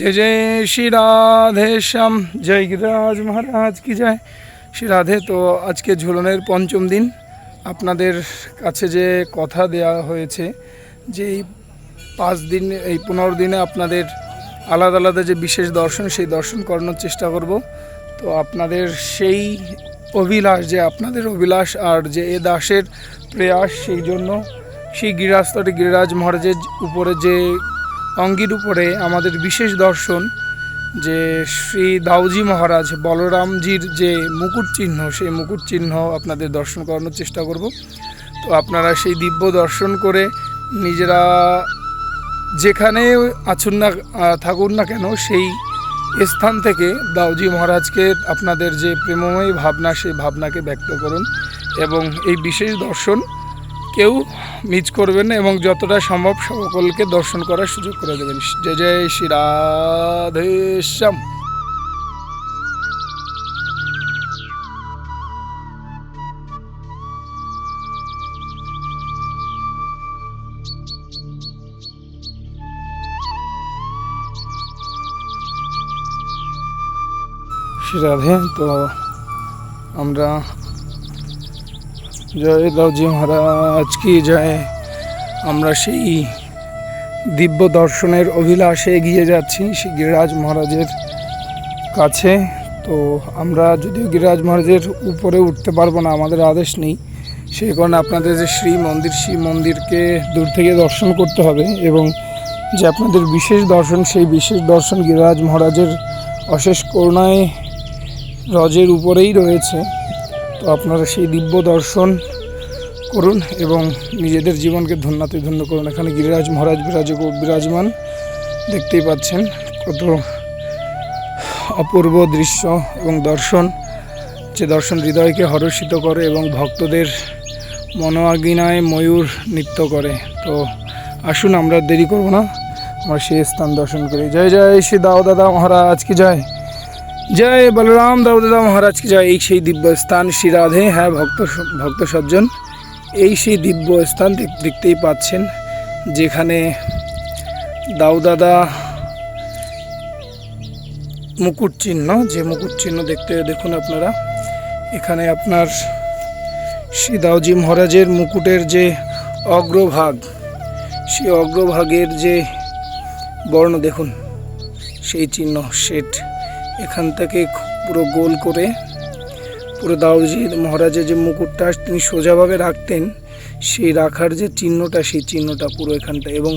जय जय श्री রাধে শ্যাম জয় গিরিরাজ মহারাজ কি জয় শ্রী রাধে তো আজকে ঝুলনের পঞ্চম দিন আপনাদের কাছে যে কথা দেয়া হয়েছে যে এই পাঁচ দিন এই পনেরো দিনে আপনাদের আলাদা আলাদা যে বিশেষ দর্শন সেই দর্শন করানোর চেষ্টা করব তো আপনাদের সেই অভিলাষ যে আপনাদের অভিলাষ আর যে এ দাসের প্রয়াস সেই জন্য সেই গিরাস্তরে গিরিরাজ মহারাজের উপরে যে অঙ্গির উপরে আমাদের বিশেষ দর্শন যে শ্রী দাউজি মহারাজ বলরামজির যে মুকুট চিহ্ন, সেই মুকুট চিহ্ন আপনাদের দর্শন করানোর চেষ্টা করব। তো আপনারা সেই দিব্য দর্শন করে নিজেরা যেখানে আছুন না থাকুন না কেন, সেই স্থান থেকে দাউজি মহারাজকে আপনাদের যে প্রেমময় ভাবনা, সেই ভাবনাকে ব্যক্ত করুন এবং এই বিশেষ দর্শন কেউ মিস করবেন না এবং যতটা সম্ভব সকলকে দর্শন করার সুযোগ করে দেবেন। জয় জয় শ্রী রাধেশ্যাম শ্রী রাধে, তো আমরা জয় দাউজি মহারাজ, কি জয়? আমরা সেই দিব্য দর্শনের অভিলাষে এগিয়ে যাচ্ছি সেই গিরিরাজ মহারাজের কাছে। তো আমরা যদিও গিরিরাজ মহারাজের উপরে উঠতে পারব না, আমাদের আদেশ নেই। সেই কারণে আপনাদের যে শ্রী মন্দির শ্রী মন্দিরকে দূর থেকে দর্শন করতে হবে এবং যে আপনাদের বিশেষ দর্শন, সেই বিশেষ দর্শন গিরিরাজ মহারাজের অশেষ করুণায় রজের উপরেই রয়েছে। তো আপনারা সেই দিব্য দর্শন করুন এবং নিজেদের জীবনকে ধন্যাতে ধন্য করুন। এখানে গিরিরাজ মহারাজ বিরাজ বিরাজমান। দেখতেই পাচ্ছেন কত অপূর্ব দৃশ্য এবং দর্শন। যে দর্শন হৃদয়কে হরষিত করে এবং ভক্তদের মনোয়াগিনায় ময়ূর নৃত্য করে। তো আসুন আমরা দেরি করব না। আমরা সেই স্থান দর্শন করি। জয় জয়, শ্রী দাও দাদা মহারাজ, কি জয়? জয় বলরাম দাউদাদা মহারাজ কি জয়। এই সেই দিব্য স্থান শ্রী রাধে। হ্যাঁ ভক্ত ভক্ত সজ্জন, এই সেই দিব্য স্থান দেখ- দেখতেই পাচ্ছেন যেখানে দাউদাদা মুকুট চিহ্ন, যে মুকুট চিহ্ন দেখতে দেখুন আপনারা। এখানে আপনার শ্রী দাউজি মহারাজের মুকুটের যে অগ্রভাগ, সেই অগ্রভাগের যে বর্ণ দেখুন, সেই চিহ্ন, সেট। এখান থেকে পুরো গোল করে, পুরো দাউজি মহারাজের যে মুকুটটা, তিনি সোজাভাবে রাখতেন, সেই রাখার যে চিহ্নটা, সেই চিহ্নটা পুরো এখানটা। এবং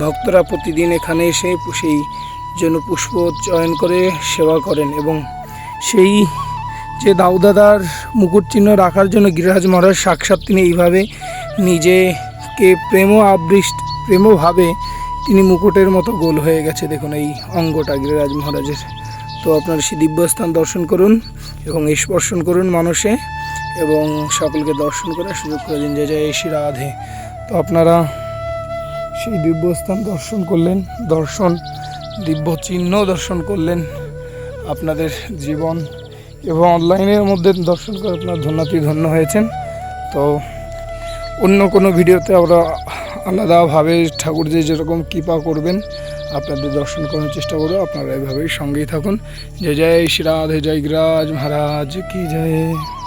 ভক্তরা প্রতিদিন এখানে এসে সেই জন্য পুষ্প চয়ন করে সেবা করেন এবং সেই যে দাউদাদার মুকুট চিহ্ন রাখার জন্য গিরিরাজ মহারাজ সাক্ষাৎ তিনি এইভাবে নিজেকে প্রেম আবৃষ্ট, প্রেমভাবে তিনি মুকুটের মতো গোল হয়ে গেছে। দেখুন এই অঙ্গটা গিরিরাজ মহারাজের। তো আপনারা সেই দিব্যস্থান দর্শন করুন এবং স্পর্শন করুন মানুষে এবং সকলকে দর্শন করার সুযোগ করে দিন। জয় জয়, শ্রী রাধে। তো আপনারা সেই দিব্যস্থান দর্শন করলেন, দর্শন, দিব্য চিহ্ন দর্শন করলেন আপনাদের জীবন এবং অনলাইনের মধ্যে দর্শন করে আপনার ধন্যতি ধন্য হয়েছেন। তো অন্য কোনো ভিডিওতে আমরা আলাদাভাবে ঠাকুর যে যেরকম কৃপা করবেন আপনাদের দর্শন করার চেষ্টা করব আপনারা এভাবেই সঙ্গেই থাকুন। জয় জয় শ্রী রাধে, জয় গিরাজ মহারাজ, কি জয়।